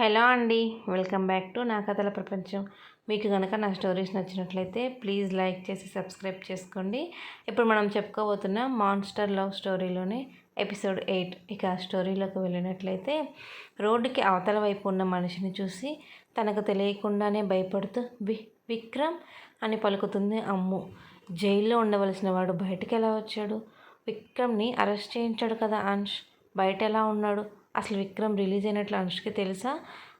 Hello అండి welcome back to నా కథల ప్రపంచం. మీకు కనుక నా స్టోరీస్ నచ్చినట్లయితే ప్లీజ్ లైక్ చేసి సబ్స్క్రైబ్ చేసుకోండి. ఇప్పుడు మనం చెప్పుకోబోతున్న మాన్స్టర్ లవ్ స్టోరీలోని ఎపిసోడ్ ఎయిట్. ఇక ఆ స్టోరీలోకి వెళ్ళినట్లయితే రోడ్డుకి అవతల వైపు ఉన్న మనిషిని చూసి తనకు తెలియకుండానే భయపడుతూ వి విక్రమ్ అని పలుకుతుంది అమ్ము. జైల్లో ఉండవలసిన వాడు బయటకు ఎలా వచ్చాడు? విక్రమ్ని అరెస్ట్ చేయించాడు కదా అంష్ బయట ఎలా ఉన్నాడు? అసలు విక్రమ్ రిలీజ్ అయినట్లు అనుష్కి తెలుసా?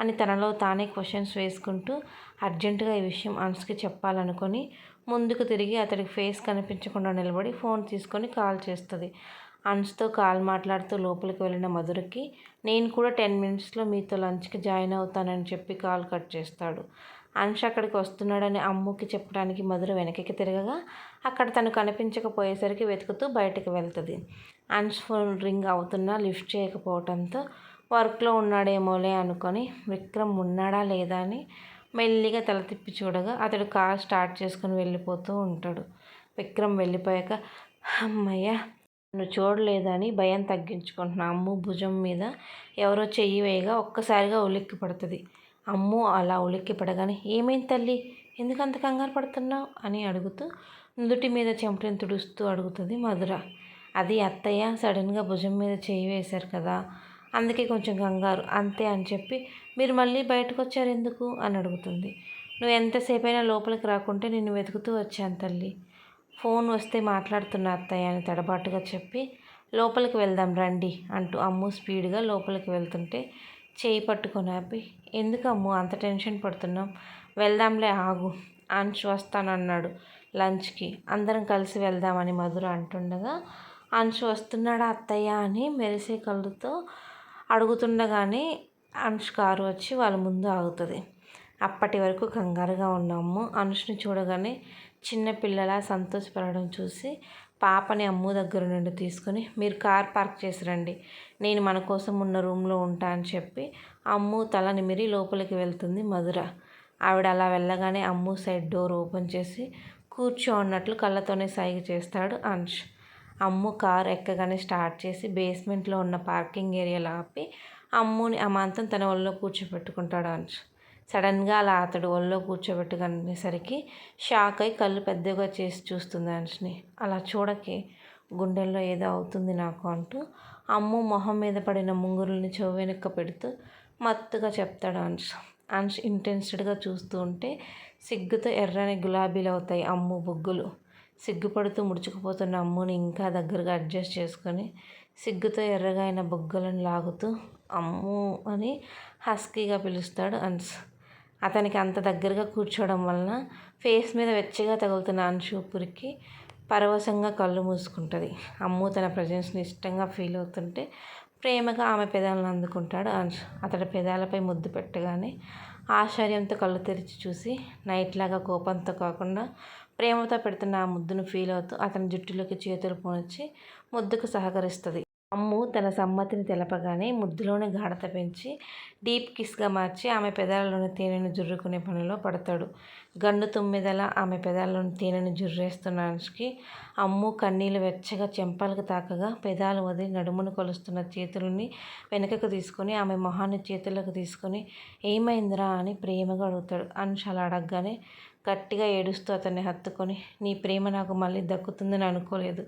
అని తనలో తానే క్వశ్చన్స్ వేసుకుంటూ అర్జెంటుగా ఈ విషయం అనుష్కి చెప్పాలనుకొని ముందుకు తిరిగి అతడికి ఫేస్ కనిపించకుండా నిలబడి ఫోన్ తీసుకొని కాల్ చేస్తుంది. అన్స్తో కాల్ మాట్లాడుతూ లోపలికి వెళ్ళిన మధురకి నేను కూడా టెన్ మినిట్స్లో మీతో లంచ్కి జాయిన్ అవుతానని చెప్పి కాల్ కట్ చేస్తాడు. అంశ అక్కడికి వస్తున్నాడని అమ్ముకి చెప్పడానికి మధుర వెనక్కి తిరగగా అక్కడ తను కనిపించకపోయేసరికి వెతుకుతూ బయటకు వెళ్తుంది. ఫోన్ రింగ్ అవుతున్నా లిఫ్ట్ చేయకపోవడంతో వర్క్లో ఉన్నాడేమోలే అనుకొని విక్రమ్ ఉన్నాడా లేదా అని మెల్లిగా తల తిప్పి చూడగా అతడు కార్ స్టార్ట్ చేసుకుని వెళ్ళిపోతూ ఉంటాడు. విక్రమ్ వెళ్ళిపోయాక అమ్మయ్య నువ్వు చూడలేదని భయం తగ్గించుకుంటున్నా. అమ్ము భుజం మీద ఎవరో చెయ్యి వేయగా ఒక్కసారిగా ఉలిక్కి పడుతుంది. అమ్ము అలా ఉలిక్కి పడగానే ఏమైంది తల్లి ఎందుకంత కంగారు పడుతున్నావు? అని అడుగుతూ నుదుటి మీద చెమటని తుడుస్తూ అడుగుతుంది మధుర. అది అత్తయ్య సడన్గా భుజం మీద చేయి వేశారు కదా అందుకే కొంచెం కంగారు. అంతే అని చెప్పి మీరు మళ్ళీ బయటకు వచ్చారు ఎందుకు? అని అడుగుతుంది. నువ్వు ఎంతసేపైనా లోపలికి రాకుంటే నిన్ను వెతుకుతూ వచ్చాను తల్లి. ఫోన్ వస్తే మాట్లాడుతున్న అత్తయ్య అని తడబాటుగా చెప్పి లోపలికి వెళ్దాం రండి అంటూ అమ్ము స్పీడ్గా లోపలికి వెళ్తుంటే చేయి పట్టుకొని ఆపి ఎందుకు అమ్ము అంత టెన్షన్ పడుతున్నాం? వెళ్దాంలే ఆగు. అంచ్ వస్తానన్నాడు లంచ్కి. అందరం కలిసి వెళ్దామని మధుర అంటుండగా అంశు వస్తున్నాడా అత్తయ్య అని మెరిసే కళ్ళుతో అడుగుతుండగానే అంశు కారు వచ్చి వాళ్ళ ముందు ఆగుతుంది. అప్పటి వరకు కంగారుగా ఉన్నాము. అనుష్ని చూడగానే చిన్న పిల్లలా సంతోషపడడం చూసి పాపని అమ్ము దగ్గర నుండి తీసుకొని మీరు కార్ పార్క్ చేసి రండి. నేను మన కోసం ఉన్న రూమ్లో ఉంటా అని చెప్పి అమ్ము తల నిమిరి లోపలికి వెళ్తుంది మధుర. ఆవిడ అలా వెళ్ళగానే అమ్ము సైడ్ డోర్ ఓపెన్ చేసి కూర్చో అన్నట్లు కళ్ళతోనే సైగ చేస్తాడు అంశ్ అమ్ము కార్ ఎక్కగానే స్టార్ట్ చేసి బేస్మెంట్లో ఉన్న పార్కింగ్ ఏరియాలో ఆపి అమ్ముని అమాంతం తన ఒళ్ళో కూర్చోబెట్టుకుంటాడు అంశ్ సడన్గా అలా అతడు ఒళ్ళో కూర్చోబెట్టుకునేసరికి షాక్ అయి కళ్ళు పెద్దగా చేసి చూస్తుంది అంచుని అలా చూడకే గుండెల్లో ఏదో అవుతుంది నాకు అంటూ అమ్ము మొహం మీద పడిన ముంగురుల్ని చెవు పెడుతూ మత్తుగా చెప్తాడు అంశ్ అంశ్ ఇంటెన్స్డ్గా చూస్తూ ఉంటే సిగ్గుతో ఎర్రని గులాబీలు అవుతాయి అమ్ము బొగ్గులు. సిగ్గుపడుతూ ముడుచుకుపోతున్న అమ్ముని ఇంకా దగ్గరగా అడ్జస్ట్ చేసుకొని సిగ్గుతో ఎర్రగా అయిన బొగ్గలను లాగుతూ అమ్ము అని హస్కీగా పిలుస్తాడు అన్స్. అతనికి అంత దగ్గరగా కూర్చోవడం వలన ఫేస్ మీద వెచ్చగా తగులుతున్న అన్షూపురికి పరవశంగా కళ్ళు మూసుకుంటుంది. అమ్ము తన ప్రజెన్స్ని ఇష్టంగా ఫీల్ అవుతుంటే ప్రేమగా ఆమె పెదాలను అందుకుంటాడు అంశ్ అతడి పెదాలపై ముద్దు పెట్టగానే ఆశ్చర్యంతో కళ్ళు తెరిచి చూసి నైట్ లాగా కోపంతో కాకుండా ప్రేమతో పెడుతున్న ఆ ముద్దును ఫీల్ అవుతూ అతని జుట్టులోకి చేతులు పోనిచ్చి ముద్దుకు సహకరిస్తుంది. అమ్ము తన సమ్మతిని తెలపగానే ముద్దులోని గాఢత పెంచి డీప్ కిస్గా మార్చి ఆమె పెదాలలోని తేనెను జుర్రుకునే పనిలో పడతాడు. గండు తొమ్మిదల ఆమె పెదాలలోని తేనెను జుర్రేస్తున్న అమ్ము కన్నీళ్ళు వెచ్చగా చెంపలకు తాకగా పెదాలు వదిలి నడుమును కొలుస్తున్న చేతులని వెనుకకు తీసుకొని ఆమె మొహాన్ని చేతులకు తీసుకొని ఏమైందిరా అని ప్రేమగా అడుగుతాడు. అనుష్ అలా అడగగానే గట్టిగా ఏడుస్తూ అతన్ని హత్తుకొని నీ ప్రేమ నాకు మళ్ళీ దక్కుతుందని అనుకోలేదు.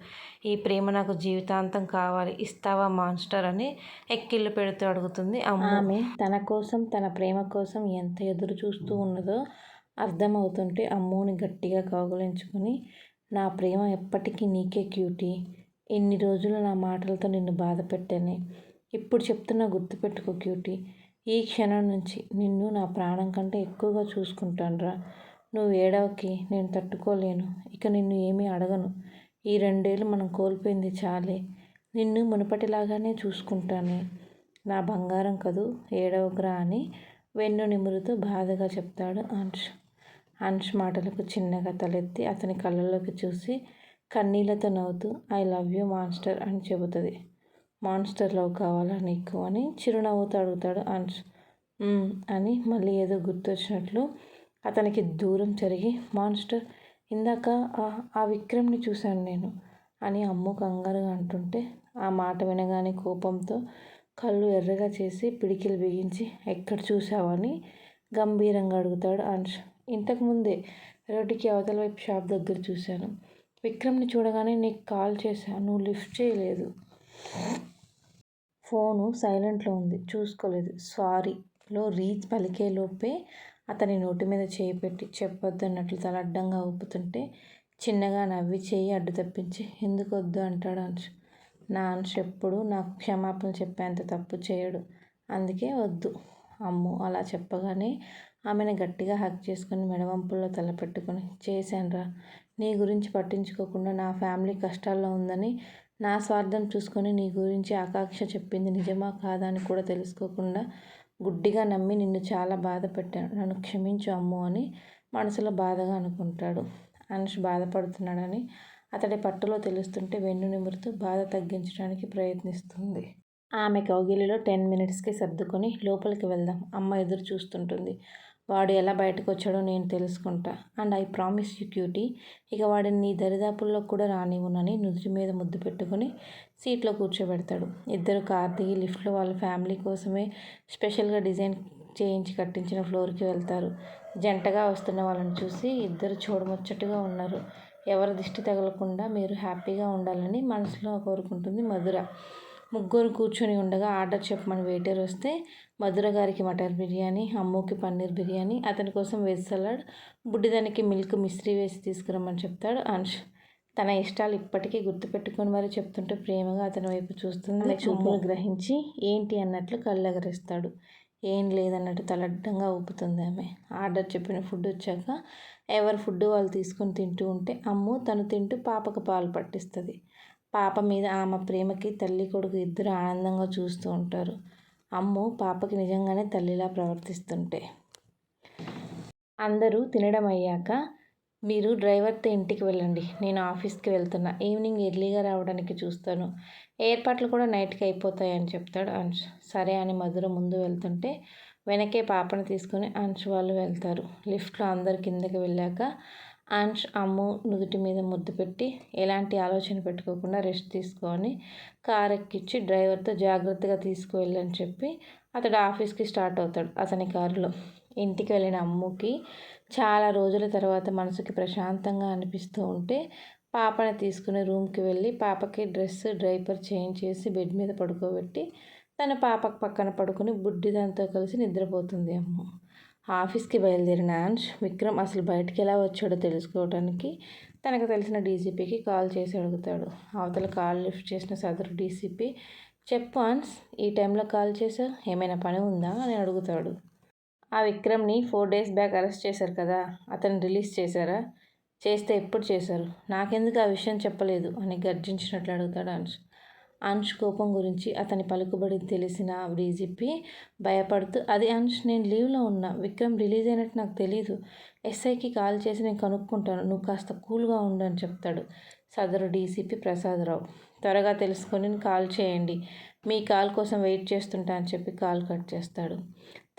ఈ ప్రేమ నాకు జీవితాంతం కావాలి. ఇస్తావా మాన్స్టర్ అని ఎక్కిళ్ళు పెడుతూ అడుగుతుంది ఆమె తన కోసం తన ప్రేమ కోసం ఎంత ఎదురు చూస్తూ ఉన్నదో అర్థమవుతుంటే అమ్మోని గట్టిగా కౌగులించుకొని నా ప్రేమ ఎప్పటికీ నీకే క్యూటీ. ఎన్ని రోజులు నా మాటలతో నిన్ను బాధ పెట్టానే. ఇప్పుడు చెప్తున్నా గుర్తుపెట్టుకో క్యూటీ. ఈ క్షణం నుంచి నిన్ను నా ప్రాణం కంటే ఎక్కువగా చూసుకుంటానురా. నువ్వు ఏడవకి నేను తట్టుకోలేను. ఇక నిన్ను ఏమీ అడగను. ఈ రెండేళ్ళు మనం కోల్పోయింది చాలే. నిన్ను మునుపటిలాగానే చూసుకుంటాను. నా బంగారం కదూ ఏడవకురా అని వెన్ను నిమురుతూ బాధగా చెప్తాడు అంశ్ అంశ్ మాటలకు చిన్నగా తలెత్తి అతని కళ్ళలోకి చూసి కన్నీళ్ళతో నవ్వుతూ ఐ లవ్ యూ మాన్స్టర్ అని చెబుతుంది. మాన్స్టర్ లవ్ కావాలా నీకు అని చిరునవ్వుతో అడుగుతాడు అంశ్ అని మళ్ళీ ఏదో గుర్తొచ్చినట్లు అతనికి దూరం జరిగి మాన్స్టర్ ఇందాక ఆ విక్రమ్ని చూశాను నేను అని అమ్ము కంగారుగా అంటుంటే ఆ మాట వినగానే కోపంతో కళ్ళు ఎర్రగా చేసి పిడికిలు బిగించి ఎక్కడ చూసావని గంభీరంగా అడుగుతాడు అంశ్ ఇంతకుముందే రోడ్డుకి అవతల వైపు షాప్ దగ్గర చూశాను. విక్రమ్ని చూడగానే నీకు కాల్ చేశాను నువ్వు లిఫ్ట్ చేయలేదు. ఫోను సైలెంట్లో ఉంది. చూసుకోలేదు. సారీలో రీచ్ పలికే లోపే అతని నోటి మీద చేయి పెట్టి చెప్పొద్దన్నట్లు తల అడ్డంగా ఊపుతుంటే చిన్నగా నవ్వి చేయి అడ్డు తప్పించి ఎందుకు వద్దు? అంటాడు అంశ్. నా అంశ్ ఎప్పుడు నాకు క్షమాపణ చెప్పేంత తప్పు చేయడు. అందుకే వద్దు. అమ్ము! అలా చెప్పగానే ఆమెను గట్టిగా హక్ చేసుకుని మెడవంపుల్లో తలపెట్టుకుని చేశానురా నీ గురించి పట్టించుకోకుండా నా ఫ్యామిలీ కష్టాల్లో ఉందని నా స్వార్థం చూసుకొని నీ గురించి ఆకాంక్ష చెప్పింది నిజమా కాదా అని కూడా తెలుసుకోకుండా గుడ్డిగా నమ్మి నిన్ను చాలా బాధ పెట్టాను. నన్ను క్షమించు అమ్ము అని మనసులో బాధగా అనుకుంటాడు. అనుష్ బాధపడుతున్నాడని అతడి పట్టులో తెలుస్తుంటే వెన్ను నిమురుతూ బాధ తగ్గించడానికి ప్రయత్నిస్తుంది. ఆమె కౌగిలిలో టెన్ మినిట్స్కి సర్దుకొని లోపలికి వెళ్దాం. అమ్మ ఎదురు చూస్తుంటుంది. వాడు ఎలా బయటకు వచ్చాడో నేను తెలుసుకుంటా. And I promise you cutie. ఇక వాడిని నీ దరిదాపుల్లో కూడా రానివ్వనని నుదుటి మీద ముద్దు పెట్టుకొని సీట్లో కూర్చోబెడతాడు. ఇద్దరు కార్ దిగి లిఫ్ట్లో వాళ్ళ ఫ్యామిలీ కోసమే స్పెషల్గా డిజైన్ చేయించి కట్టించిన ఫ్లోర్కి వెళ్తారు. జంటగా వస్తున్న వాళ్ళని చూసి ఇద్దరు చూడముచ్చటగా ఉన్నారు. ఎవరి దిష్టి తగలకుండా మీరు హ్యాపీగా ఉండాలని మనసులో కోరుకుంటుంది మధుర. ముగ్గురు కూర్చొని ఉండగా ఆర్డర్ చెప్పమని వెయిటర్ వస్తే మధుర గారికి మటర్ బిర్యానీ అమ్ముకి పన్నీర్ బిర్యానీ అతని కోసం వెజ్ సలాడ్ బుడ్డిదానికి మిల్క్ మిశ్రీ వేసి తీసుకురమ్మని చెప్తాడు అంష్ తన ఇష్టాలు ఇప్పటికీ గుర్తుపెట్టుకొని మరి చెప్తుంటే ప్రేమగా అతని వైపు చూస్తుంది. చూపును గ్రహించి ఏంటి అన్నట్లు కళ్ళెగరేస్తాడు. ఏం లేదన్నట్టు తలడ్డంగా ఊపుతుంది ఆమె. ఆర్డర్ చెప్పిన ఫుడ్ వచ్చాక ఎవరి ఫుడ్ వాళ్ళు తీసుకొని తింటూ ఉంటే అమ్ము తను తింటూ పాపకు పాలు పట్టిస్తుంది. పాప మీద ఆమె ప్రేమకి తల్లి కొడుకు ఇద్దరు ఆనందంగా చూస్తూ ఉంటారు. అమ్ము పాపకి నిజంగానే తల్లిలా ప్రవర్తిస్తుంటే. అందరూ తినడం అయ్యాక మీరు డ్రైవర్తో ఇంటికి వెళ్ళండి నేను ఆఫీస్కి వెళ్తున్నా ఈవినింగ్ ఎర్లీగా రావడానికి చూస్తాను. ఏర్పాట్లు కూడా నైట్కి అయిపోతాయని చెప్తాడు అంశ్. సరే అని మధుర ముందు వెళ్తుంటే వెనకే పాపను తీసుకొని అంశ్ వాళ్ళు వెళ్తారు. లిఫ్ట్లో అందరు కిందకి వెళ్ళాక అంష్ అమ్ము నుదుటి మీద ముద్దు పెట్టి ఎలాంటి ఆలోచన పెట్టుకోకుండా రెస్ట్ తీసుకొని కార్ ఎక్కించి డ్రైవర్తో జాగ్రత్తగా తీసుకువెళ్ళని చెప్పి అతడు ఆఫీస్కి స్టార్ట్ అవుతాడు అతని కారులో. ఇంటికి వెళ్ళిన అమ్ముకి చాలా రోజుల తర్వాత మనసుకి ప్రశాంతంగా అనిపిస్తూ ఉంటే పాపని తీసుకుని రూమ్కి వెళ్ళి పాపకి డ్రెస్ డ్రైపర్ చేంజ్ చేసి బెడ్ మీద పడుకోబెట్టి తన పాపకు పక్కన పడుకుని బుడ్డిదంతో కలిసి నిద్రపోతుంది అమ్మ. ఆఫీస్కి బయలుదేరిన అన్ష్ విక్రమ్ అసలు బయటికి ఎలా వచ్చాడో తెలుసుకోవడానికి తనకు తెలిసిన డీసీపీకి కాల్ చేసి అడుగుతాడు. అవతల కాల్ లిఫ్ట్ చేసిన సదరు డీసీపీ చెప్పు అన్స్ ఈ టైంలో కాల్ చేసా? ఏమైనా పని ఉందా? అని అడుగుతాడు. ఆ విక్రమ్ని ఫోర్ డేస్ బ్యాక్ అరెస్ట్ చేశారు కదా అతను రిలీజ్ చేశారా? చేస్తే ఎప్పుడు చేశారు? నాకెందుకు ఆ విషయం చెప్పలేదు అని గర్జించినట్లు అడుగుతాడు అన్స్ అంష్ కోపం గురించి అతని పలుకుబడి తెలిసిన డీజీపీ భయపడుతూ అది అంష్ నేను లీవ్లో ఉన్నా. విక్రమ్ రిలీజ్ అయినట్టు నాకు తెలీదు. ఎస్ఐకి కాల్ చేసి నేను కనుక్కుంటాను. నువ్వు కాస్త కూల్గా ఉండని చెప్తాడు సదరు డీసీపీ ప్రసాదరావు. త్వరగా తెలుసుకొని కాల్ చేయండి. మీ కాల్ కోసం వెయిట్ చేస్తుంటా అని చెప్పి కాల్ కట్ చేస్తాడు.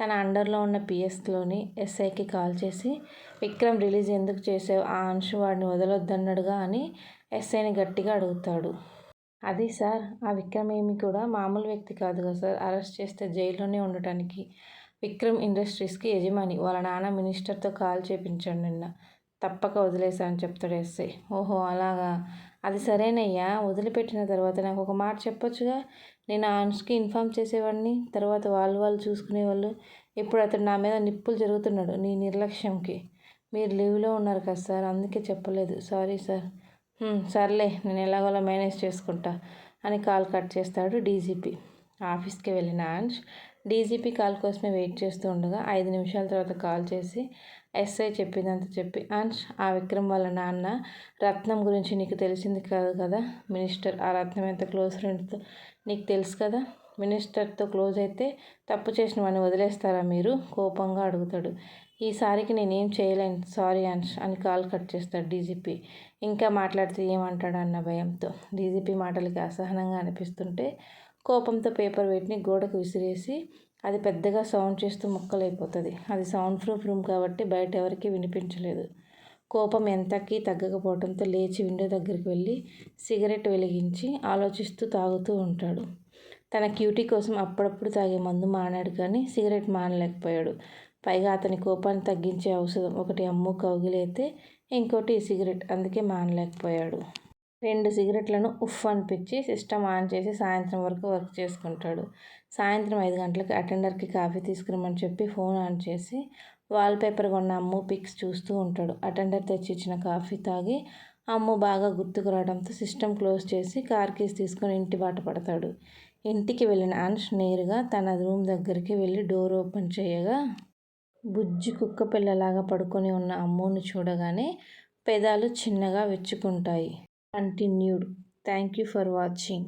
తన అండర్లో ఉన్న పిఎస్లోని ఎస్ఐకి కాల్ చేసి విక్రమ్ రిలీజ్ ఎందుకు చేసావు? ఆ అంశు వాడిని వదలొద్దన్నాడుగా అని ఎస్ఐని గట్టిగా అడుగుతాడు. అది సార్ ఆ విక్రమ్ ఏమి కూడా మామూలు వ్యక్తి కాదు కదా సార్. అరెస్ట్ చేస్తే జైల్లోనే ఉండటానికి. విక్రమ్ ఇండస్ట్రీస్కి యజమాని. వాళ్ళ నాన్న మినిస్టర్తో కాల్ చేపించాడు నిన్న. తప్పక వదిలేసా అని చెప్తాడు ఎస్ఐ. ఓహో అలాగా? అది సరేనయ్యా వదిలిపెట్టిన తర్వాత నాకు ఒక మాట చెప్పొచ్చుగా? నేను ఆన్స్కి ఇన్ఫామ్ చేసేవాడిని. తర్వాత వాళ్ళు వాళ్ళు చూసుకునేవాళ్ళు. ఇప్పుడు అతడు నా మీద నిప్పులు జరుగుతున్నాడు నీ నిర్లక్ష్యంకి. మీరు లీవ్లో ఉన్నారు కదా సార్ అందుకే చెప్పలేదు. Sorry sir. సర్లే నేను ఎలాగోలా మేనేజ్ చేసుకుంటా అని కాల్ కట్ చేస్తాడు డీజీపీ. ఆఫీస్కి వెళ్ళిన అంష్ డీజీపీ కాల్ కోసమే వెయిట్ చేస్తూ ఉండగా ఐదు నిమిషాల తర్వాత కాల్ చేసి ఎస్ఐ చెప్పిందంత చెప్పి అంష్ ఆ విక్రమ్ వాళ్ళ నాన్న రత్నం గురించి నీకు తెలిసింది కాదు కదా? మినిస్టర్ ఆ రత్నం ఎంత క్లోజ్ ఫ్రెండ్తో? నీకు తెలుసు కదా? మినిస్టర్తో క్లోజ్ అయితే తప్పు చేసిన వాడిని వదిలేస్తారా మీరు? కోపంగా అడుగుతాడు. ఈసారికి నేనేం చేయలేను. సారీ అన్ష్ అని కాల్ కట్ చేస్తాడు డీజీపీ. ఇంకా మాట్లాడితే ఏమంటాడు అన్న భయంతో. డీజీపీ మాటలకి అసహనంగా అనిపిస్తుంటే కోపంతో పేపర్ వెయిట్ని గోడకు విసిరేసి అది పెద్దగా సౌండ్ చేస్తూ ముక్కలైపోతుంది. అది సౌండ్ ప్రూఫ్ రూమ్ కాబట్టి బయట ఎవరికీ వినిపించలేదు. కోపం ఎంతకీ తగ్గకపోవడంతో లేచి విండో దగ్గరికి వెళ్ళి సిగరెట్ వెలిగించి ఆలోచిస్తూ తాగుతూ ఉంటాడు. తన క్యూటీ కోసం అప్పుడప్పుడు తాగే మందు మానాడు కానీ సిగరెట్ మానలేకపోయాడు. పైగా అతని కోపాన్ని తగ్గించే ఔషధం ఒకటి అమ్ము కౌగిలైతే అయితే ఇంకోటి సిగరెట్. అందుకే మానలేకపోయాడు. రెండు సిగరెట్లను ఉఫ్ అనిపించి సిస్టమ్ ఆన్ చేసి సాయంత్రం వరకు వర్క్ చేసుకుంటాడు. సాయంత్రం ఐదు గంటలకు అటెండర్కి కాఫీ తీసుకురమ్మని చెప్పి ఫోన్ ఆన్ చేసి వాల్పేపర్ కొన్న అమ్ము పిక్స్ చూస్తూ ఉంటాడు. అటెండర్ తెచ్చి ఇచ్చిన కాఫీ తాగి అమ్ము బాగా గుర్తుకు రావడంతో సిస్టమ్ క్లోజ్ చేసి కార్ కీస్ తీసుకొని ఇంటి బాట పడతాడు. ఇంటికి వెళ్ళిన అన్ష్ నేరుగా తన రూమ్ దగ్గరికి వెళ్ళి డోర్ ఓపెన్ చేయగా బుజ్జి కుక్క పిల్లలాగా పడుకొని ఉన్న అమ్ముని చూడగానే పెదాలు చిన్నగా విచ్చుకుంటాయి. Continued. Thank you for watching.